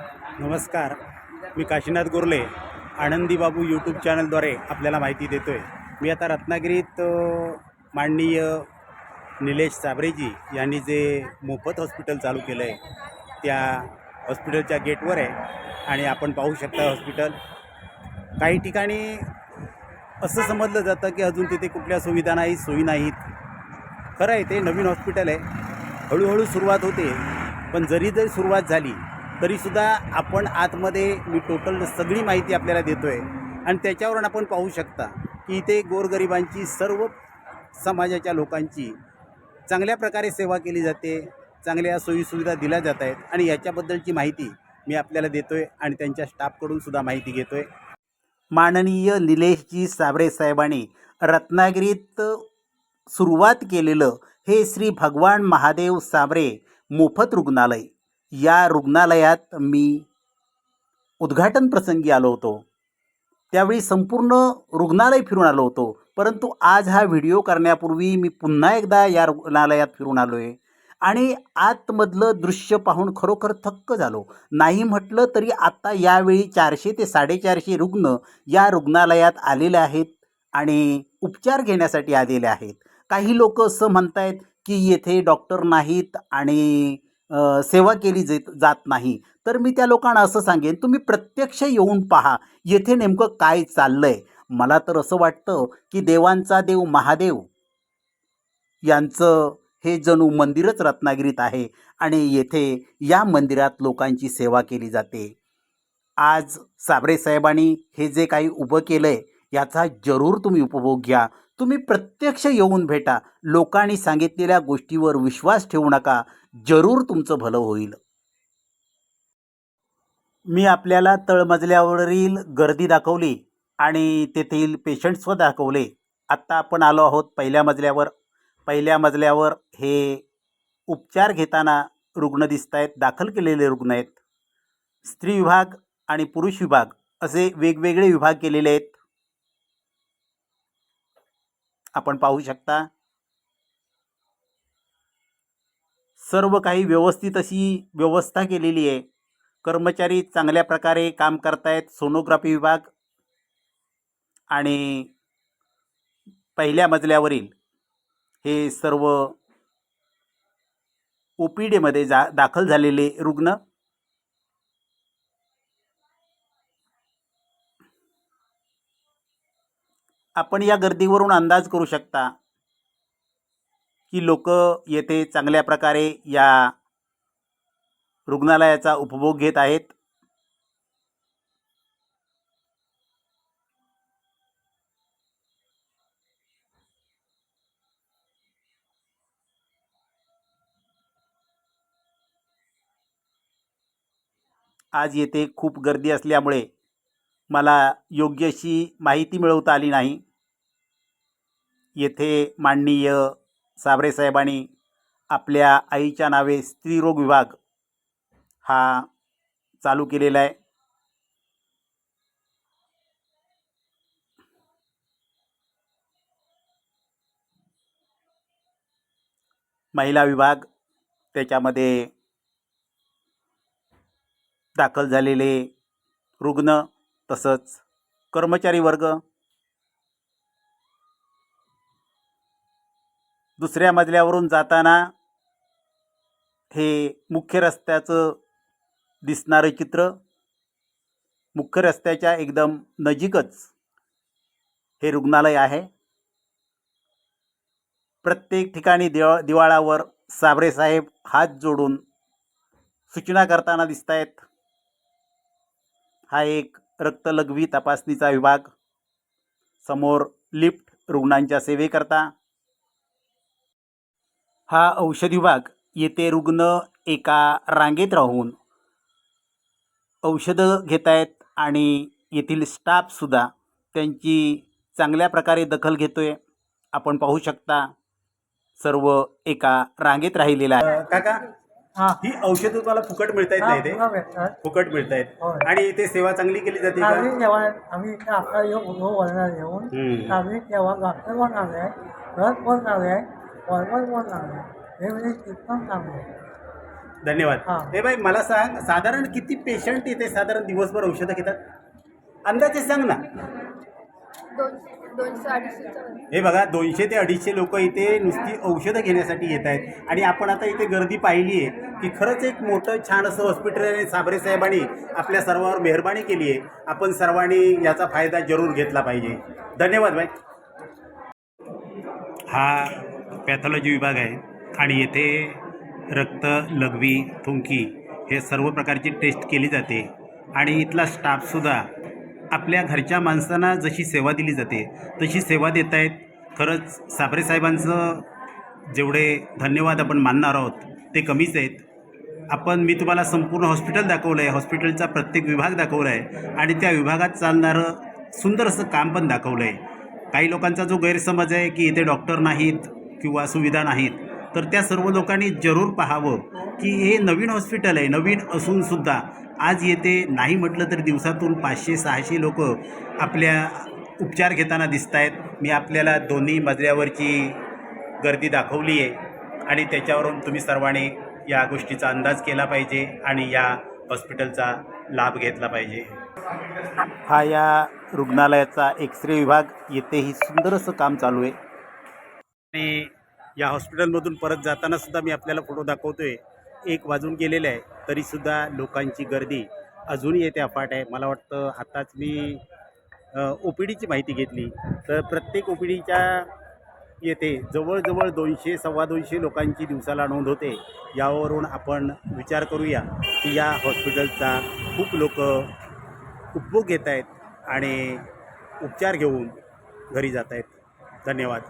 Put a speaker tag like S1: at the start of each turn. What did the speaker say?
S1: नमस्कार. मी काशीनाथ गोरले आनंदी बाबू यूट्यूब चॅनलद्वारे आपल्याला माहिती देतो आहे मी आता रत्नागिरीत माननीय निलेश साबरेजी यांनी जे मोफत हॉस्पिटल चालू केलं आहे त्या हॉस्पिटलच्या गेटवर आहे आणि आपण पाहू शकता हॉस्पिटल काही ठिकाणी असं समजलं जातं की अजून तिथे कुठल्या सुविधा नाही सोयी नाहीत. खरं आहे ते नवीन हॉस्पिटल आहे. हळूहळू सुरुवात होते पण जरी जरी सुरुवात झाली तरीसुद्धा आपण आतमध्ये मी टोटल सगळी माहिती आपल्याला देतो आहे आणि त्याच्यावरून आपण पाहू शकता की इथे गोरगरिबांची सर्व समाजाच्या लोकांची चांगल्या प्रकारे सेवा केली जाते चांगल्या सोयीसुविधा दिल्या जात आहेत आणि याच्याबद्दलची माहिती मी आपल्याला देतो आहे आणि त्यांच्या स्टाफकडून सुद्धा माहिती घेतो आहे माननीय निलेशजी साबरे साहेबांनी रत्नागिरीत सुरुवात केलेलं हे श्री भगवान महादेव साबरे मोफत रुग्णालय. या रुग्णालयात मी उद्घाटन प्रसंगी आलो होतो. त्यावेळी संपूर्ण रुग्णालय फिरून आलो होतो. परंतु आज हा व्हिडिओ करण्यापूर्वी मी पुन्हा एकदा या रुग्णालयात फिरून आलो आहे आणि आतमधलं दृश्य पाहून खरोखर थक्क झालो. नाही म्हटलं तरी आत्ता यावेळी चारशे ते साडेचारशे रुग्ण या रुग्णालयात आलेले आहेत आणि उपचार घेण्यासाठी आलेले आहेत. काही लोक असं म्हणतायत की येथे डॉक्टर नाहीत आणि सेवा केली जात जात नाही. तर मी त्या लोकांना असं सांगेन तुम्ही प्रत्यक्ष येऊन पहा येथे नेमकं काय चाललं आहे मला तर असं वाटतं की देवांचा देव महादेव यांचं हे जणू मंदिरच रत्नागिरीत आहे आणि येथे या मंदिरात लोकांची सेवा केली जाते. आज साबरे साहेबांनी हे जे काही उभं केलं आहे याचा जरूर तुम्ही उपभोग घ्या. तुम्ही प्रत्यक्ष येऊन भेटा. लोकांनी सांगितलेल्या गोष्टीवर विश्वास ठेवू नका. जरूर तुमचं भलं होईल. मी आपल्याला तळमजल्यावरील गर्दी दाखवली आणि तेथील पेशंट्सवर दाखवले. आत्ता आपण आलो आहोत पहिल्या मजल्यावर. पहिल्या मजल्यावर हे उपचार घेताना रुग्ण दिसत आहेत दाखल केलेले रुग्ण आहेत. स्त्री विभाग आणि पुरुष विभाग असे वेगवेगळे विभाग केलेले आहेत. आपण पाहू शकता. सर्व काही व्यवस्थित अशी व्यवस्था केलेली आहे. कर्मचारी चांगल्या प्रकारे काम करतायत. सोनोग्राफी विभाग आणि पहिल्या मजल्यावरील हे सर्व ओ पी डीमध्ये जा दाखल झालेले रुग्ण आपण या गर्दीवरून अंदाज करू शकता की लोक येथे चांगल्या प्रकारे या रुग्णालयाचा उपभोग घेत आहेत. आज येथे खूप गर्दी असल्यामुळे मला योग्य अशी माहिती मिळवता आली नाही. येथे माननीय साबरे साहेबांनी आपल्या आईच्या नावे स्त्रीरोग विभाग हा चालू केलेला आहे. महिला विभाग त्याच्यामध्ये दाखल झालेले रुग्ण तसंच कर्मचारी वर्ग. दुसऱ्या मजल्यावरून जाताना हे मुख्य रस्त्याचं दिसणारं चित्र मुख्य रस्त्याच्या एकदम नजीकच हे रुग्णालय आहे. प्रत्येक ठिकाणी दिवा दिवाळावर साबरे साहेब हात जोडून सूचना करताना दिसत आहेत हा एक रक्तलघवी तपासणीचा विभाग. समोर लिफ्ट रुग्णांच्या सेवेकरता. हा औषध विभाग येथे रुग्ण एका रांगेत राहून औषधं घेत आहेत आणि येथील स्टाफसुद्धा त्यांची चांगल्या प्रकारे दखल घेतो आहे आपण पाहू शकता सर्व एका रांगेत राहिलेला आहे काका
S2: हा.
S1: ही औषधं तुम्हाला फुकट मिळत आहेत
S2: हा,
S1: ना इथे?
S2: पुन्हा भेटतात
S1: फुकट मिळत आहेत
S2: होय.
S1: आणि इथे सेवा चांगली केली जाते का?
S2: आम्ही जेव्हा आम्ही इथे आपला येऊ उभं वळणार येऊन. आम्ही तेव्हा डॉक्टर पण आले नर्स पण आले वॉर्मर पण आले हे म्हणजे एकदम चांगले
S1: धन्यवाद.
S2: हां.
S1: हे बाई मला सांग साधारण किती पेशंट इथे साधारण दिवसभर औषधं घेतात? अंदाजे सांग ना.
S3: दोनशे.
S1: हे बघा दोनशे ते अडीचशे लोक इथे नुसती औषधं घेण्यासाठी येत आहेत. आणि आपण आता इथे गर्दी पाहिली आहे की खरंच एक मोठं छान असं हॉस्पिटल आहे साबरे साहेबांनी आपल्या सर्वांवर मेहरबानी केली आहे. आपण सर्वांनी याचा फायदा जरूर घेतला पाहिजे. धन्यवाद भाई. हा पॅथॉलॉजी विभाग आहे आणि येथे रक्त लघवी थुंकी हे सर्व प्रकारची टेस्ट केली जाते. आणि इथला स्टाफसुद्धा आपल्या घरच्या माणसांना जशी सेवा दिली जाते तशी सेवा देत आहेत. खरंच साबरे साहेबांचं जेवढे धन्यवाद आपण मानणार आहोत ते कमीच आहेत. आपण मी तुम्हाला संपूर्ण हॉस्पिटल दाखवलं आहे हॉस्पिटलचा प्रत्येक विभाग दाखवला आहे आणि त्या विभागात चालणारं सुंदर असं काम पण दाखवलं आहे काही लोकांचा जो गैरसमज आहे की इथे डॉक्टर नाहीत किंवा सुविधा नाहीत तर त्या सर्व लोकांनी जरूर पाहावं की हे नवीन हॉस्पिटल आहे. नवीन असूनसुद्धा आज येथे नाही म्हटलं तर दिवसातून पाचशे सहाशे लोक आपल्या उपचार घेताना दिसत आहेत मी आपल्याला दोन्ही मजल्यावरची गर्दी दाखवली आहे आणि त्याच्यावरून तुम्ही सर्वांनी या गोष्टीचा अंदाज केला पाहिजे आणि या हॉस्पिटलचा लाभ घेतला पाहिजे. हा या रुग्णालयाचा एक्स रे विभाग येथेही सुंदर असं काम चालू आहे. आणि या हॉस्पिटलमधून परत जाताना सुद्धा मी आपल्याला फोटो दाखवतोय. एक वाजून गेलेले आहे. तरीसुद्धा लोकांची गर्दी अजूनही येते अफाट आहे. मला वाटतं आत्ताच मी ओ पी डीची माहिती घेतली. तर प्रत्येक ओ पी डीच्या येथे जवळजवळ दोनशे सव्वा दोनशे लोकांची दिवसाला नोंद होते. यावरून आपण विचार करूया की या हॉस्पिटलचा खूप लोक उपभोग घेत आहेत आणि उपचार घेऊन घरी जात आहेत धन्यवाद.